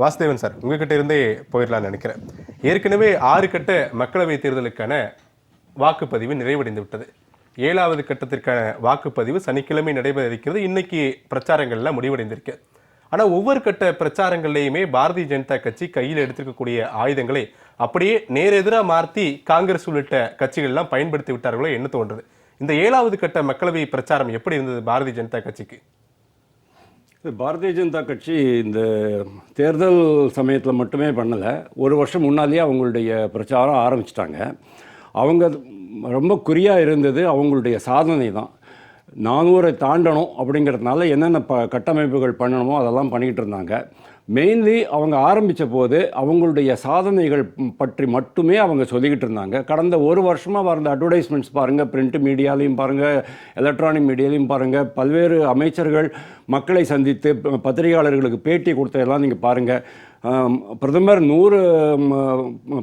Vasudevan sir உங்ககிட்ட இருந்தே போயிடலாம்னு நினைக்கிறேன். ஏற்கனவே ஆறு கட்ட மக்களவை தேர்தலுக்கான வாக்குப்பதிவு நிறைவடைந்து விட்டது. ஏழாவது கட்டத்திற்கான வாக்குப்பதிவு சனிக்கிழமை நடைபெற இருக்கிறது. இன்னைக்கு பிரச்சாரங்கள்லாம் முடிவடைந்திருக்கு. ஆனால் ஒவ்வொரு கட்ட பிரச்சாரங்கள்லையுமே பாரதிய ஜனதா கட்சி கையில் எடுத்திருக்கக்கூடிய ஆயுதங்களை அப்படியே நேரெதிராக மாற்றி காங்கிரஸ் உள்ளிட்ட கட்சிகள்லாம் பயன்படுத்தி விட்டார்களோ என்ன தோன்றுது? இந்த ஏழாவது கட்ட மக்களவை பிரச்சாரம் எப்படி இருந்தது பாரதிய ஜனதா கட்சிக்கு? பாரதிய ஜனதா கட்சி இந்த தேர்தல் சமயத்தில் மட்டுமே பண்ணலை. ஒரு வருஷம் முன்னாலேயே அவங்களுடைய பிரச்சாரம் ஆரம்பிச்சிட்டாங்க. அவங்க ரொம்ப குறியாக இருந்தது அவங்களுடைய சாதனை தான். நானூரை தாண்டணும் அப்படிங்கிறதுனால என்னென்ன ப கட்டமைப்புகள் பண்ணணுமோ அதெல்லாம் பண்ணிக்கிட்டு இருந்தாங்க. மெயின்லி அவங்க ஆரம்பித்த போது அவங்களுடைய சாதனைகள் பற்றி மட்டுமே அவங்க சொல்லிக்கிட்டு இருந்தாங்க. கடந்த ஒரு வருஷமாக வந்த அட்வர்டைஸ்மெண்ட்ஸ் பாருங்கள் பிரிண்ட் மீடியாலையும் பாருங்கள் எலக்ட்ரானிக் மீடியாலையும் பாருங்கள் பல்வேறு அமைச்சர்கள் மக்களை சந்தித்து பத்திரிகையாளர்களுக்கு பேட்டி கொடுத்ததெல்லாம் நீங்கள் பாருங்கள் பிரதமர் நூறு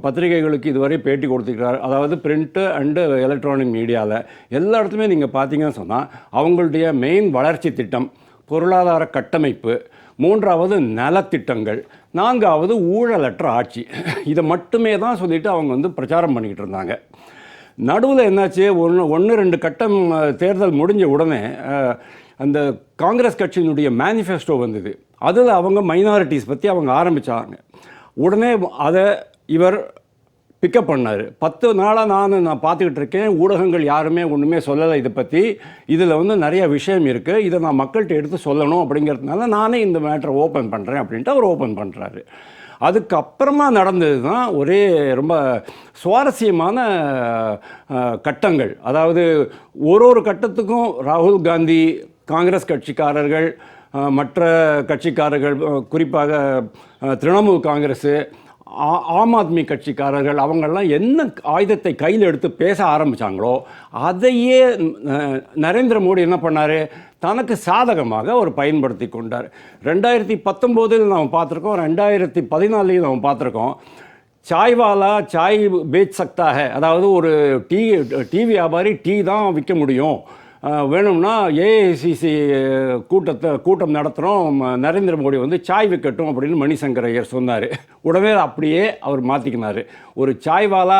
பத்திரிகைகளுக்கு இதுவரை பேட்டி கொடுத்துருக்கிறார். அதாவது பிரிண்ட்டு அண்டு எலக்ட்ரானிக் மீடியாவில் எல்லா இடத்துலையுமே நீங்கள் பார்த்தீங்கன்னு சொன்னால் அவங்களுடைய மெயின் வளர்ச்சி திட்டம் பொருளாதார கட்டமைப்பு மூன்றாவது நலத்திட்டங்கள். நான்காவது ஊழலற்ற ஆட்சி. இதை மட்டுமே தான் சொல்லிட்டு அவங்க வந்து பிரச்சாரம் பண்ணிக்கிட்டு இருந்தாங்க. நடுவில் என்னாச்சு? ஒன்று ஒன்று ரெண்டு கட்டம் தேர்தல் முடிஞ்ச உடனே அந்த காங்கிரஸ் கட்சியினுடைய மேனிஃபெஸ்டோ வந்தது. அதில் அவங்க மைனாரிட்டிஸ் பற்றி அவங்க ஆரம்பித்தாங்க உடனே அதை இவர் பிக்கப் பண்ணார். பத்து நாளாக நான் நான் பார்த்துக்கிட்டு இருக்கேன். ஊடகங்கள் யாருமே ஒன்றுமே சொல்லலை இதை பற்றி இதில் வந்து நிறைய விஷயம் இருக்குது இதை நான் மக்கள்கிட்ட எடுத்து சொல்லணும் அப்படிங்கிறதுனால நானே இந்த மேட்டரை ஓப்பன் பண்ணுறேன் அப்படின்ட்டு அவர் ஓப்பன் பண்ணுறாரு அதுக்கப்புறமா நடந்தது தான் ஒரே ரொம்ப சுவாரஸ்யமான கட்டங்கள். அதாவது ஒரு ஒரு கட்டத்துக்கும் ராகுல் காந்தி காங்கிரஸ் கட்சிக்காரர்கள் மற்ற கட்சிக்காரர்கள் குறிப்பாக திரிணாமுல் காங்கிரஸு ஆம் ஆத்மி கட்சிக்காரர்கள் அவங்கெல்லாம் என்ன ஆயுதத்தை கையில் எடுத்து பேச ஆரம்பிச்சாங்களோ அதையே நரேந்திர மோடி என்ன பண்ணார்? தனக்கு சாதகமாக அவர் பயன்படுத்தி கொண்டார். ரெண்டாயிரத்தி பத்தொம்போதில் நாம் பார்த்துருக்கோம் ரெண்டாயிரத்தி பதினாலையும் நாம் பார்த்துருக்கோம் சாய்வாலா சாய் பேச் சக்தாக அதாவது ஒரு டீ டீ வியாபாரி டீ தான் விற்க முடியும். வேணும்னா ஏஐசிசி கூட்டத்தை கூட்டம் நடத்துகிறோம் நரேந்திர மோடி வந்து சாய் விற்கட்டும் அப்படின்னு மணிசங்கர் ஐயர் சொன்னார். உடனே அப்படியே அவர் மாற்றிக்கினார் ஒரு சாய்வாலா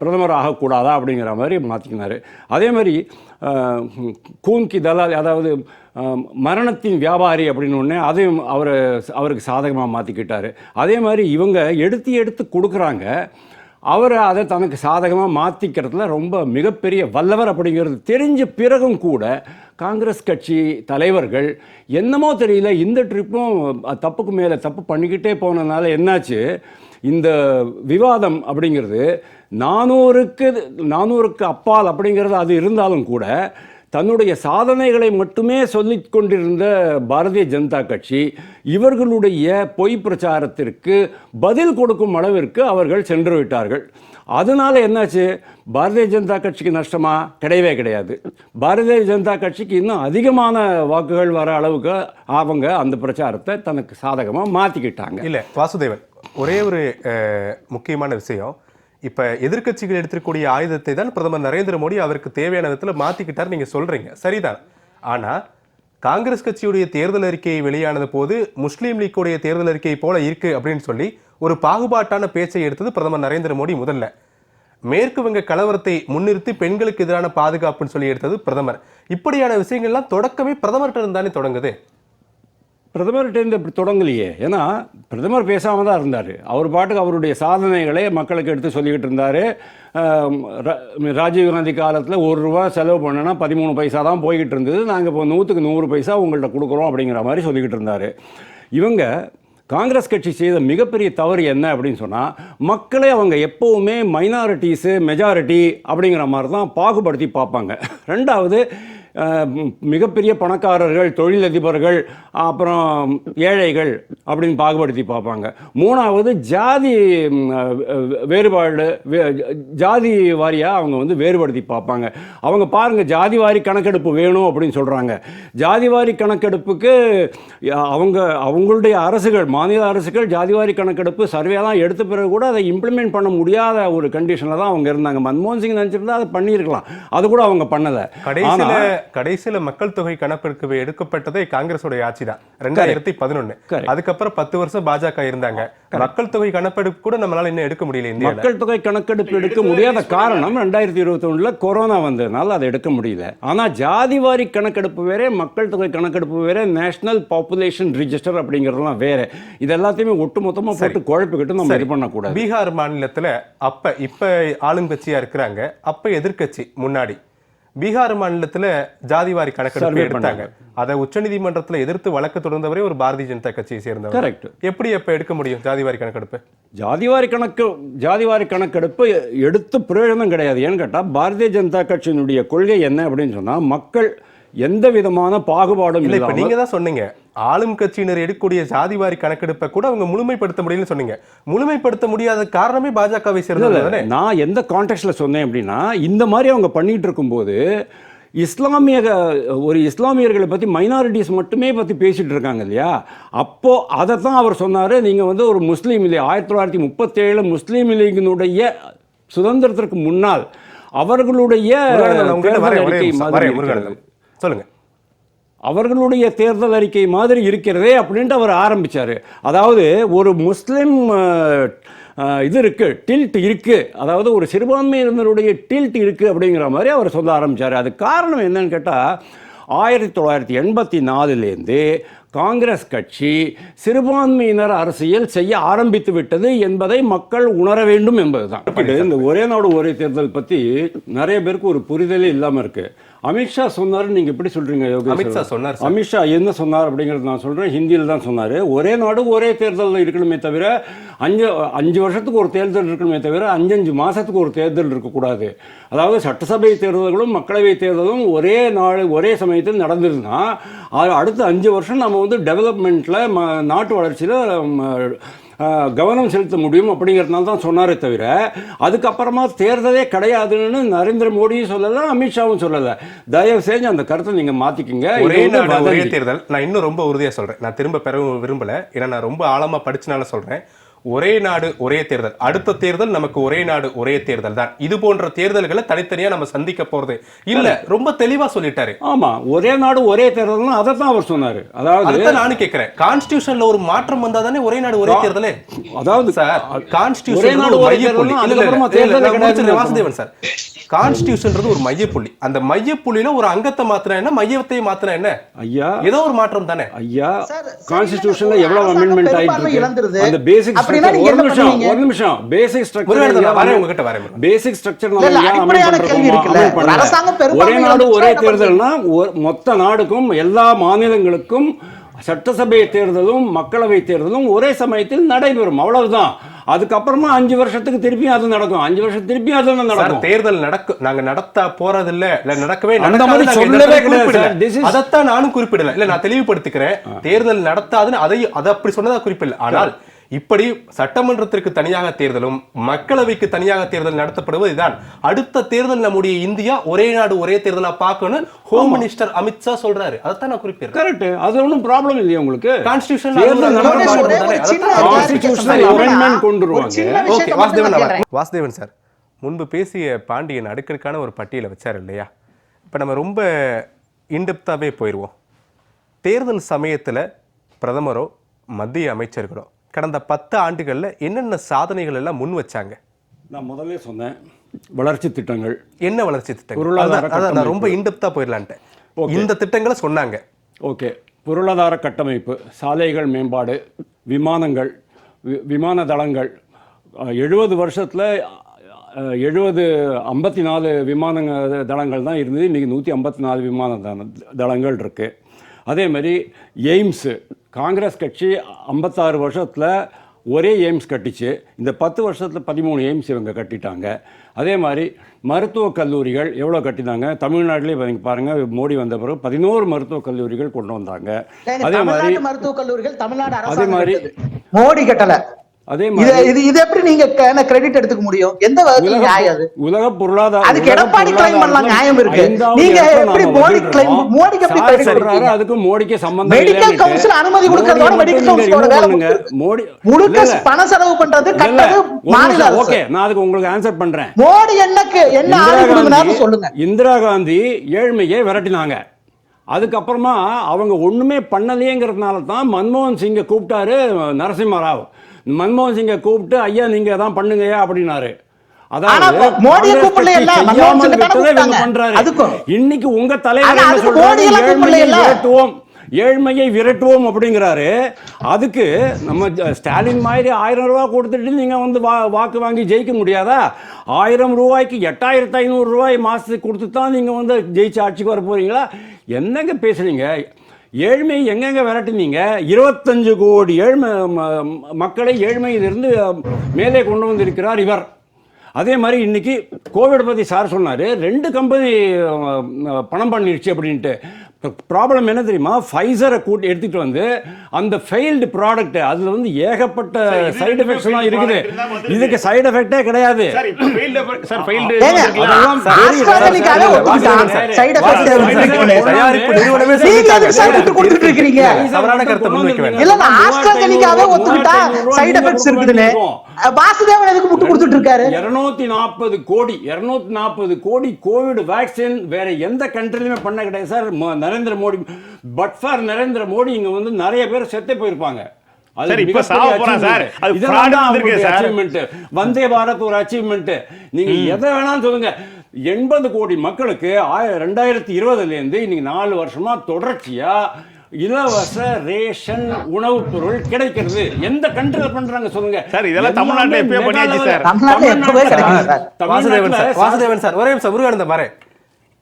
பிரதமர் ஆகக்கூடாதா அப்படிங்கிற மாதிரி மாற்றிக்கினார் அதே மாதிரி அஹ், கூன்கி தலால் அதாவது மரணத்தின் வியாபாரி அப்படின்னு ஒன்று அதையும் அவர் அவருக்கு சாதகமாக மாற்றிக்கிட்டார் அதே மாதிரி இவங்க எடுத்து எடுத்து கொடுக்குறாங்க. அவர் அதை தனக்கு சாதகமாக மாற்றிக்கிறதுல ரொம்ப மிகப்பெரிய வல்லவர் அப்படிங்கிறது தெரிஞ்ச பிறகும் கூட காங்கிரஸ் கட்சி தலைவர்கள் என்னமோ தெரியல இந்த ட்ரிப்பும் தப்புக்கு மேலே தப்பு பண்ணிக்கிட்டே போனதுனால என்னாச்சு? இந்த விவாதம் அப்படிங்கிறது நானூறுக்கு நானூறுக்கு அப்பால் அப்படிங்கிறது அது இருந்தாலும் கூட தன்னுடைய சாதனைகளை மட்டுமே சொல்லிக் கொண்டிருந்த பாரதிய ஜனதா கட்சி இவர்களுடைய பொய் பிரச்சாரத்திற்கு பதில் கொடுக்கும் அளவிற்கு அவர்கள் சென்று விட்டார்கள். அதனால் என்னாச்சு? பாரதிய ஜனதா கட்சிக்கு நஷ்டமா? கிடையவே கிடையாது. பாரதிய ஜனதா கட்சிக்கு இன்னும் அதிகமான வாக்குகள் வர அளவுக்கு அவங்க அந்த பிரச்சாரத்தை தனக்கு சாதகமாக மாற்றிக்கிட்டாங்க இல்லை வாசுதேவன் ஒரே ஒரு முக்கியமான விஷயம். இப்போ எதிர்க்கட்சிகள் எடுத்திருக்கக்கூடிய ஆயுதத்தை தான் பிரதமர் நரேந்திர மோடி அவருக்கு தேவையான விதத்தில் மாற்றிக்கிட்டார் நீங்கள் சொல்கிறீங்க சரிதான். ஆனால் காங்கிரஸ் கட்சியுடைய தேர்தல் அறிக்கை வெளியானது போது முஸ்லீம் லீக்குடைய தேர்தல் அறிக்கை போல இருக்குது அப்படின்னு சொல்லி ஒரு பாகுபாட்டான பேச்சை எடுத்தது பிரதமர் நரேந்திர மோடி முதல்ல. மேற்கு வங்க கலவரத்தை முன்னிறுத்தி பெண்களுக்கு எதிரான பாதுகாப்புன்னு சொல்லி எடுத்தது பிரதமர். இப்படியான விஷயங்கள்லாம் தொடக்கமே பிரதமர்கிட்ட இருந்தானே தொடங்குது. பிரதமர்கிட்டேருந்து இப்படி தொடங்கலையே. ஏன்னா பிரதமர் பேசாமல் தான் இருந்தார். அவர் பாட்டுக்கு அவருடைய சாதனைகளை மக்களுக்கு எடுத்து சொல்லிக்கிட்டு இருந்தார். ராஜீவ்காந்தி காலத்தில் ஒரு ரூபா செலவு பண்ணனா பதிமூணு பைசா தான் போய்கிட்டு இருந்தது. நாங்கள் இப்போ நூற்றுக்கு நூறு பைசா உங்கள்கிட்ட கொடுக்குறோம் அப்படிங்கிற மாதிரி சொல்லிக்கிட்டு இருந்தார். இவங்க காங்கிரஸ் கட்சி செய்த மிகப்பெரிய தவறு என்ன அப்படின்னு சொன்னால் மக்களை அவங்க எப்போவுமே மைனாரிட்டிஸு மெஜாரிட்டி அப்படிங்கிற மாதிரி தான் பாகுபடுத்தி பார்ப்பாங்க. ரெண்டாவது மிகப்பெரிய பணக்காரர்கள் தொழிலதிபர்கள் அப்புறம் ஏழைகள் அப்படின்னு பாகுபடுத்தி பார்ப்பாங்க. மூணாவது ஜாதி வேறுபாடு வே- ஜாதி வாரியாக அவங்க வந்து வேறுபடுத்தி பார்ப்பாங்க. அவங்க பாருங்க ஜாதி வாரி கணக்கெடுப்பு வேணும் அப்படின்னு சொல்கிறாங்க ஜாதி வாரி கணக்கெடுப்புக்கு அவங்க அவங்களுடைய அரசுகள் மாநில அரசுகள் ஜாதி வாரி கணக்கெடுப்பு சர்வேலாம் எடுத்த பிறகு கூட அதை இம்ப்ளிமெண்ட் பண்ண முடியாத ஒரு கண்டிஷனில் தான் அவங்க இருந்தாங்க. மன்மோகன் சிங் நினச்சிருந்தா அதை பண்ணியிருக்கலாம். அது கூட அவங்க பண்ணலை. கடைசியில கடைசியில மக்கள் தொகை கணக்கெடுப்பு எடுக்கப்பட்டதே காங்கிரஸோட ஆட்சி தான் ரெண்டாயிரத்தி பதினொன்னு. அதுக்கப்புறம் பத்து வருஷம் பாஜக இருந்தாங்க. மக்கள் தொகை கணக்கெடுப்பு கூட நம்மளால இன்னும் எடுக்க முடியல இந்தியால. மக்கள் தொகை கணக்கெடுப்பு எடுக்க முடியாத காரணம் ரெண்டாயிரத்தி இருபத்தொன்னுல கொரோனா வந்ததுனால அதை எடுக்க முடியல. ஆனா ஜாதிவாரி கணக்கெடுப்பு வேற மக்கள் தொகை கணக்கெடுப்பு வேற நேஷனல் பாப்புலேஷன் ரிஜிஸ்டர் அப்படிங்கிறதுலாம் வேற. இது எல்லாத்தையுமே ஒட்டு மொத்தமா போட்டு குழப்பிக்கிட்டு நம்ம இது பண்ணக்கூடாது. பீகார் மாநிலத்துல அப்ப இப்ப ஆளுங்கட்சியா இருக்கிறாங்க. அப்ப எதிர்க்கட்சி முன்னாடி பீகார் மாநிலத்துல ஜாதிவாரி கணக்கெடுப்பு எடுத்தாங்க. அதை உச்சநீதிமன்றத்துல எதிர்த்து வழக்கு தொடர்ந்தவரே ஒரு பாரதிய ஜனதா கட்சியை சேர்ந்தவர். கரெக்ட் எப்படி அப்ப எடுக்க முடியும் ஜாதிவாரி கணக்கெடுப்பு? ஜாதிவாரி கணக்கு ஜாதிவாரி கணக்கெடுப்பு எடுத்து பிரயோஜனம் கிடையாது. ஏன்னு கேட்டால் பாரதிய ஜனதா கட்சியினுடைய கொள்கை என்ன அப்படின்னு சொன்னா மக்கள் எந்த விதமான பாகுபாடும் இல்ல இப்ப இல்லாமல் நீங்க தான் சொன்னீங்க. ஆளும் கட்சியினர் எடுக்கக்கூடிய ஜாதிவாரி கணக்கெடுப்பை கூட அவங்க முழுமைப்படுத்த முடியும்னு சொன்னீங்க. முழுமைப்படுத்த முடியாத காரணமே பாஜகவை சேர்ந்தது நான் எந்த கான்டெக்ட்ல சொன்னேன் அப்படின்னா இந்த மாதிரி அவங்க பண்ணிட்டு இருக்கும்போது இஸ்லாமிய ஒரு இஸ்லாமியர்களை பற்றி மைனாரிட்டிஸ் மட்டுமே பற்றி பேசிட்டு இருக்காங்க இல்லையா? அப்போ அதை தான் அவர் சொன்னார் நீங்கள் வந்து ஒரு முஸ்லீம் லீக் ஆயிரத்தி தொள்ளாயிரத்தி முப்பத்தேழு முஸ்லீம் லீகினுடைய சுதந்திரத்திற்கு முன்னால் அவர்களுடைய முருகானந்தம், அவர்களுடைய தேர்தல் அறிக்கை மாதிரி இருக்கிறதே அப்படின்ட்டு அவர் ஆரம்பித்தார் அதாவது ஒரு முஸ்லீம் இது இருக்குது டில்ட் இருக்குது அதாவது ஒரு சிறுபான்மையினருடைய டில்ட் இருக்குது அப்படிங்கிற மாதிரி அவர் சொல்ல ஆரம்பித்தார் அது காரணம் என்னன்னு கேட்டால் ஆயிரத்தி தொள்ளாயிரத்தி எண்பத்தி நாலுலேருந்து காங்கிரஸ் கட்சி சிறுபான்மையினர் அரசியல் செய்ய ஆரம்பித்து விட்டது என்பதை மக்கள் உணர வேண்டும் என்பதுதான். இந்த ஒரே நாடு ஒரே தேர்தல் பற்றி நிறைய பேருக்கு ஒரு புரிதலே இல்லாமல் இருக்குது அமித்ஷா சொன்னாரு நீங்க எப்படி சொல்றீங்க யோகேஸ்வரன்? அமித்ஷா சொன்னார். அமித்ஷா என்ன சொன்னார் அப்படிங்கிறது நான் சொல்றேன் ஹிந்தியில் தான் சொன்னார் ஒரே நாடு ஒரே தேர்தல் இருக்கணுமே தவிர அஞ்சு அஞ்சு வருஷத்துக்கு ஒரு தேர்தல் இருக்கணுமே தவிர அஞ்சஞ்சு மாசத்துக்கு ஒரு தேர்தல் இருக்கக்கூடாது அதாவது சட்டசபை தேர்தல்களும் மக்களவை தேர்தலும் ஒரே நாள் ஒரே சமயத்தில் நடந்ததுன்னா அது அடுத்த அஞ்சு வருஷம் நம்ம வந்து டெவலப்மெண்ட்டில் நாட்டு வளர்ச்சியில் கவனம் செலுத்த முடியும் அப்படிங்கிறதுனால தான் சொன்னாரே தவிர அதுக்கப்புறமா தேர்தலே கிடையாதுன்னு நரேந்திர மோடியும் சொல்லலை அமித்ஷாவும் சொல்லலை. தயவு செஞ்சு அந்த கருத்தை நீங்கள் மாற்றிக்கிங்க ஒரே ஒரே தேர்தல். நான் இன்னும் ரொம்ப உறுதியா சொல்றேன். நான் திரும்ப பெற விரும்பல. ஏன்னா நான் ரொம்ப ஆழமா படிச்சனால சொல்றேன். ஒரே நாடு ஒரே தேர்தல். அடுத்த தேர்தல் நமக்கு ஒரே நாடு ஒரே தேர்தல் தான். இது போன்ற தேர்தல்களை தனித்தனியா நம்ம சந்திக்க போறது இல்ல. ரொம்ப தெளிவா சொல்லிட்டாரு. ஆமா. ஒரே நாடு ஒரே தேர்தல்னா அதை தான் அவர் சொன்னார். அதாவது நானும் கேட்கிறேன். கான்ஸ்டிடியூஷன்ல ஒரு மாற்றம் வந்தா தானே ஒரே நாடு ஒரே தேர்தலே? அதாவது சார் ஒரே கான்ஸ்டிடியூஷன் நாடு ஒரு ஒரே தேர்தலே வாசுதேவன் சார். கான்ஸ்டிடியூஷன்ன்றது ஒரு மையப்புள்ளி. அந்த மையப்புள்ளியில ஒரு அங்கத்தை மாத்தினா என்ன? மையத்தை மாத்தினா என்ன? ஐயா. ஏதோ ஒரு மாற்றம் தானே. ஐயா கான்ஸ்டிடியூஷன்ல எவ்வளவு அமெண்ட்மெண்ட் ஆயிட்டு இருக்கு. அந்த பேசிக் ஸ்ட்ரக்சர் ஒரு என்ன நிமிஷம் பண்ணுவீங்க? ஒரு நிமிஷம். பேசிக் முருகானந்தம், நான் வரேன் ஸ்ட்ரக்சர் உங்ககிட்ட வரேன். பேசிக் ஸ்ட்ரக்சர் அடிப்படையான கேள்வி இருக்குல்ல. ஒரு அரசாங்கம் பெரும்பான்மை ஒரே நாடு ஒரே தேர்தல்னா மொத்த நாடுக்கும் எல்லா மாநிலங்களுக்கும் சட்டசபை தேர்தலும் மக்களவை தேர்தலும் ஒரே சமயத்தில் நடைபெறும். அவ்வளவுதான். அதுக்கப்புறமா அஞ்சு வருஷத்துக்கு திருப்பியும் அது நடக்கும். அஞ்சு வருஷம் திருப்பியும் அது நடக்கும். தேர்தல் நடக்கும் நாங்க நடத்த போறது இல்ல இல்ல நடக்கவே அந்த மாதிரி சொல்லவே குறிப்பிடல. அதைத்தான் நானும் குறிப்பிடல. இல்ல நான் தெளிவுபடுத்திக்கிறேன். தேர்தல் நடத்தாதுன்னு அதை அதை அப்படி சொன்னதா குறிப்பிடல. ஆனால் இப்படி சட்டமன்றத்திற்கு தனியாக தேர்தலும் மக்களவைக்கு தனியாக தேர்தல் நடத்தப்படுவது இதான் அடுத்த தேர்தல் நம்முடைய இந்தியா ஒரே நாடு ஒரே தேர்தலா பார்க்கணும் ஹோம் மினிஸ்டர் அமித்ஷா சொல்றாரு. அதைத்தான் நான் குறிப்பிடுறேன். கரெக்ட் அது ஒன்றும் ப்ராப்ளம் இல்லையா உங்களுக்கு. வரேன். வாசுதேவன் சார் முன்பு பேசிய பாண்டியன் அடுக்கடுக்கான ஒரு பட்டியலை வச்சார் இல்லையா? இப்போ நம்ம ரொம்ப இன்டெப்த்தாகவே போயிடுவோம் தேர்தல் சமயத்தில் பிரதமரோ மத்திய அமைச்சர்களோ கடந்த பத்து ஆண்டுகளில் என்னென்ன சாதனைகள் எல்லாம் முன் வச்சாங்க? நான் முதல்ல சொன்னேன் வளர்ச்சி திட்டங்கள். என்ன வளர்ச்சி திட்டங்கள்? அதான் நான் ரொம்ப இன்டெப்த்தாக போயிடலான்ட்டேன் இந்த திட்டங்களை சொன்னாங்க. ஓகே. பொருளாதார கட்டமைப்பு சாலைகள் மேம்பாடு விமானங்கள் விமான தளங்கள். எழுபது வருஷத்தில் எழுபது ஐம்பத்தி நாலு விமான தளங்கள் தான் இருந்தது. இன்றைக்கி நூற்றி ஐம்பத்தி நாலு விமான தள- தளங்கள் இருக்குது அதே மாதிரி எய்ம்ஸு காங்கிரஸ் கட்சி ஐம்பத்தாறு வருஷத்தில் ஒரே எய்ம்ஸ் கட்டிச்சு. இந்த பத்து வருஷத்தில் பதிமூணு எய்ம்ஸ் இவங்க கட்டிட்டாங்க. அதே மாதிரி மருத்துவக் கல்லூரிகள் எவ்வளோ கட்டினாங்க? தமிழ்நாட்டிலே நீங்கள் பாருங்கள் மோடி வந்த பிறகு பதினோரு மருத்துவக் கல்லூரிகள் கொண்டு வந்தாங்க. அதே மாதிரி மருத்துவக் கல்லூரிகள் தமிழ்நாடு அதே மாதிரி. மோடி கட்டல. அதே இது மாதிரி இது எப்படி நீங்க கிரெடிட் எடுத்துக்க முடியும் எந்த வகையில் நியாயம் அது உலக பொருளாதார அதுக்கு எடப்பாடி claim பண்ணலாம், நியாயம் இருக்கு. நீங்க எப்படி மோடி இருக்கோம். மோடிக்கு எப்படி சொல்றாரு, கொடுக்கறீங்க? அதுக்கு மோடிக்கு சம்பந்தம் இல்லைன்னுட்டு. council அனுமதி கொடுக்கறதோட ஓட remove வேலை. மோடி முழுக்க. பண செலவு பண்றது கட்டது மாநில அரசு ஓகே நான் அதுக்கு உங்களுக்கு ஆன்சர் பண்றேன் மோடி என்னக்கு என்ன காந்தி- சொல்லுங்க இந்திரா காந்தி ஏழ்மையை விரட்டினாங்க அதுக்கப்புறமா அவங்க ஒண்ணுமே பண்ணலையேங்கிறதுனால தான் மன்மோகன் சிங்கை கூப்பிட்டாரு நரசிம்ம ராவ் மன்மோகன் சிங்கை கூப்பிட்டு ஐயா நீங்க தான் பண்ணுங்கய்யா அப்படின்னாரு. இன்னைக்கு உங்க தலைவர் ஏழ்மையை. விரட்டுவோம். ஏழ்மையை விரட்டுவோம் அப்படிங்கிறாரு. அதுக்கு நம்ம ஸ்டாலின் மாதிரி ஆயிரம் ரூபாய் கொடுத்துட்டு நீங்க வந்து வா வாக்கு வாங்கி ஜெயிக்க முடியாதா? ஆயிரம் ரூபாய்க்கு எட்டாயிரத்து ஐநூறு ரூபாய் மாசத்துக்கு கொடுத்து தான் நீங்க வந்து ஜெயிச்சு ஆட்சிக்கு வர போறீங்களா என்னங்க பேசுறீங்க? ஏழ்மை எங்கெங்க விரட்டினீங்க? இருபத்தஞ்சு கோடி ஏழ்மை ம- மக்களை ஏழ்மையிலிருந்து மேலே கொண்டு வந்திருக்கிறார் இவர். அதே மாதிரி இன்னைக்கு கோவிட் பற்றி சார் சொன்னார். ரெண்டு கம்பெனி பணம் பண்ணிருச்சு அப்படின்ட்டு. ப்ராப்ளம் என்ன தெரியுமா? ஃபைசரை கூட்டி எடுத்துகிட்டு வந்து அந்த ஃபெயில்டு ப்ராடக்ட் அதில் வந்து ஏகப்பட்ட சைடு எஃபெக்ட்ஸ்லாம் இருக்குது. இதுக்கு சைடு எஃபெக்டே கிடையாது. கோடி இருநூத்தி நாற்பது கோடி கோவிட் வேக்சின் வேற எந்த கண்ட்ரிலுமே பண்ண கிடையாது sir. Narendra Modi but for Narendra Modi இங்க வந்து நிறைய பேர் செத்தே போயிருப்பாங்க சார், இப்ப சாவ போறான் சார். அது தான் வந்திருக்கு சார். achievement. வந்தே பாரத் ஒரு அச்சீவ்மெண்ட் நீங்க எதை வேணாலும் சொல்லுங்க எண்பது கோடி மக்களுக்கு ரெண்டாயிரத்தி இருபதுல இருந்து இன்னைக்கு நாலு வருஷமா தொடர்ச்சியா இலவச ரேஷன் உணவுப் பொருள் கிடைக்கிறது எந்த கண்ட்ரில பண்றாங்க சொல்லுங்க சார், இதெல்லாம் தமிழ்நாட்டுல எப்பயோ பண்ணியாச்சு சார். தமிழ்நாட்டுல எப்பவே கிடைக்குது sir. Vasudevan sir Vasudevan sir ஒரே நிமிஷம் முருகானந்த பாரு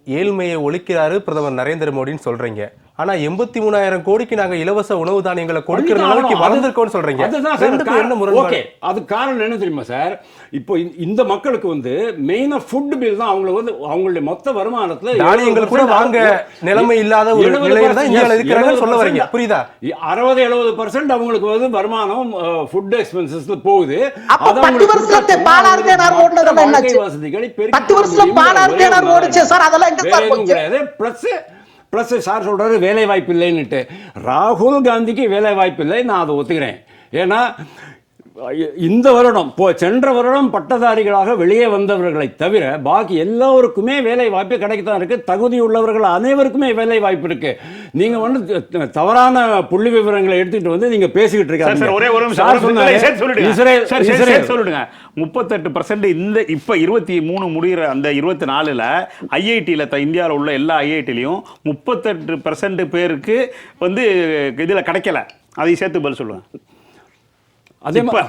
ஏழ்மையை ஒழிக்கிறாரு பிரதமர் நரேந்திர மோடின்னு சொல்கிறீங்க ஆனா எண்பத்தி மூணாயிரம் கோடிக்கு நாங்க இலவச உணவு தானியங்களை கொடுக்கிற அளவுக்கு. வளர்ந்துருக்கோம்னு சொல்றீங்க. ஓகே அது காரணம் என்ன தெரியுமா சார்? இப்போ இந்த- மக்களுக்கு வந்து மெயினா ஃபுட் பில் தான் அவங்களுக்கு வந்து அவங்களுடைய மொத்த வருமானத்துல தானியங்கள் கூட 70% வாங்க நிலைமை இல்லாத ஒரு 70% நிலையில தான் yes, இருக்கிறாங்கன்னு சொல்ல 70% வரீங்க புரியுதா? அறுபது எழுபது பர்சன்ட் அவங்களுக்கு வந்து வருமானம் ஃபுட் எக்ஸ்பென்சஸ்ல போகுது? வசதிகளை பெருக்கிக் பத்து முடியுங்கிற பாலாறு தேனார் ஓடுச்சு சார், அதெல்லாம்? கிடையாது. ப்ளஸ் ப்ளஸ் சார் சொல்கிறாரு வேலை வாய்ப்பு இல்லைன்னுட்டு. ராகுல் காந்திக்கு வேலை வாய்ப்பு இல்லை நான் அதை ஒத்துக்கிறேன். ஏன்னா இந்த வருடம் போ சென்ற வருடம் பட்டதாரிகளாக வெளியே வந்தவர்களை தவிர பாக்கி எல்லோருக்குமே வேலை வாய்ப்பு கிடைக்கத்தான் இருக்கு. தகுதி உள்ளவர்கள் அனைவருக்குமே வேலை வாய்ப்பு இருக்கு. நீங்க வந்து தவறான புள்ளி விவரங்களை எடுத்துக்கிட்டு வந்து நீங்க பேசிக்கிட்டு சார், ஒரே ஒரு இருக்காங்க நிமிஷம், சேர்த்து சொல்லிடுங்க. 38% இந்த இப்ப இருபத்தி மூணு முடிகிற அந்த இருபத்தி நாலுல ஐஐடியில் இந்தியாவில் உள்ள எல்லா ஐஐடிலையும் முப்பத்தெட்டு பர்சன்ட் பேருக்கு வந்து இதுல கிடைக்கல. அதையும் சேர்த்து பதில் சொல்லுங்க. அதே மாதிரி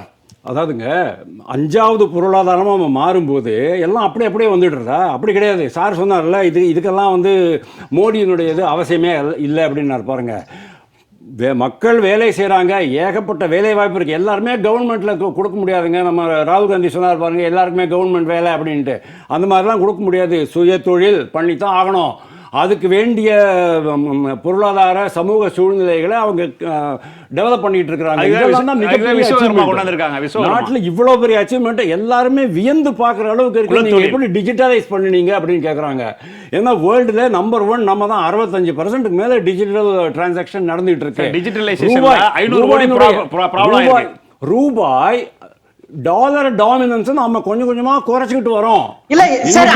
அதாவதுங்க அஞ்சாவது பொருளாதாரமாக நம்ம மாறும்போது எல்லாம் அப்படியே அப்படியே வந்துடுறதா அப்படி கிடையாது. சார் சொன்னார்ல இது இதுக்கெல்லாம் வந்து மோடியினுடைய இது அவசியமே இல்ல- அப்படின்னாரு பாருங்க. வே மக்கள் வேலை செய்கிறாங்க ஏகப்பட்ட வேலை வாய்ப்பு இருக்குது எல்லாருமே கவர்மெண்ட்டில் கொடுக்க முடியாதுங்க. நம்ம ராகுல் காந்தி சொன்னார் பாருங்க எல்லாருக்குமே கவர்மெண்ட் வேலை அப்படின்ட்டு. அந்த மாதிரிலாம் கொடுக்க முடியாது. சுய தொழில் பண்ணித்தான் ஆகணும். அதுக்கு வேண்டிய பொருளாதார சமூக சூழ்நிலைகளை அவங்க டெவலப் பண்ணிட்டு இருக்கிறாங்க. நாட்டுல இவ்வளவு பெரிய அச்சீவ்மெண்ட் எல்லாருமே வியந்து பார்க்குற அளவுக்கு இருக்கு. எப்படி டிஜிட்டலைஸ் பண்ணுனீங்க அப்படின்னு கேக்குறாங்க. ஏன்னா வேர்ல்டுல நம்பர் ஒன் நம்ம தான் அறுபத்தஞ்சு பர்சன்ட்டுக்கு மேல டிஜிட்டல் டிரான்சாக்ஷன் நடந்துட்டு இருக்கு. ல ரூபாய் டாலர் டாமினன்ஸ் நம்ம கொஞ்சம் கொஞ்சமா குறைச்சிக்கிட்டு வரோம். இல்ல சார்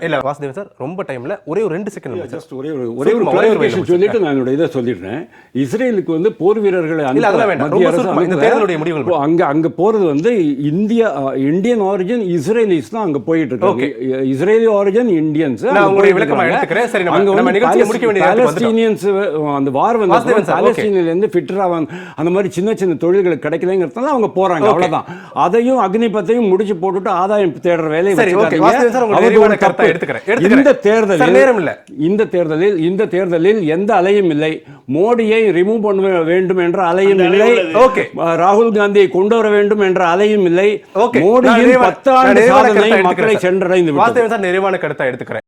இல்ல வாசுதேவன் சார் ரொம்ப டைம்ல ஒரே ஒரு ரெண்டு செகண்ட் ஜஸ்ட் ஒரே ஒரு ஒரே ஒரு வரியில சொல்லிட்டு நான் என்னோட இதை சொல்லிடுறேன். இஸ்ரேலுக்கு வந்து போர் வீரர்களை இல்ல, அதெல்லாம் வேண்டாம். ரொம்ப சுருக்கமா, இந்த தேர்தலுடைய முடிவுகள் அங்க அங்க போறது வந்து இந்தியா இந்தியன் ஆரிஜின் இஸ்ரேலிஸ் தான் அங்க போயிட்டு இருக்காங்க இஸ்ரேலி ஆரிஜின் இந்தியன்ஸ் நான் உங்களுடைய விளக்கமா எடுத்துக்கிறேன். சரி, நம்ம- நம்ம நிகழ்ச்சியை முடிக்க வேண்டிய நேரத்துக்கு வந்துட்டோம். பாலஸ்தீனியன்ஸ் அந்த வார் வந்து. பாலஸ்தீனில இருந்து ஃபிட்ரா அந்த மாதிரி சின்ன சின்ன தொழில்கள் கிடைக்கலங்கிறதுனால அவங்க போறாங்க. அவ்வளவுதான். அதையும் அக்னிபத்தையும் முடிச்சு போட்டுட்டு ஆதாயம் தேடுற வேலையை. இந்த தேர்தலில். இந்த தேர்தலில் இந்த தேர்தலில் எந்த அலையும் இல்லை. மோடியை ரிமூவ் பண்ண வேண்டும் என்ற அலையும் இல்லை. ராகுல் காந்தியை கொண்டு வர வேண்டும் என்ற அலையும் இல்லை. மோடியின் பத்தாண்டு சாதனை மக்களை சென்றடைந்து நிறைவான கருத்தை எடுத்துக்கிறேன்.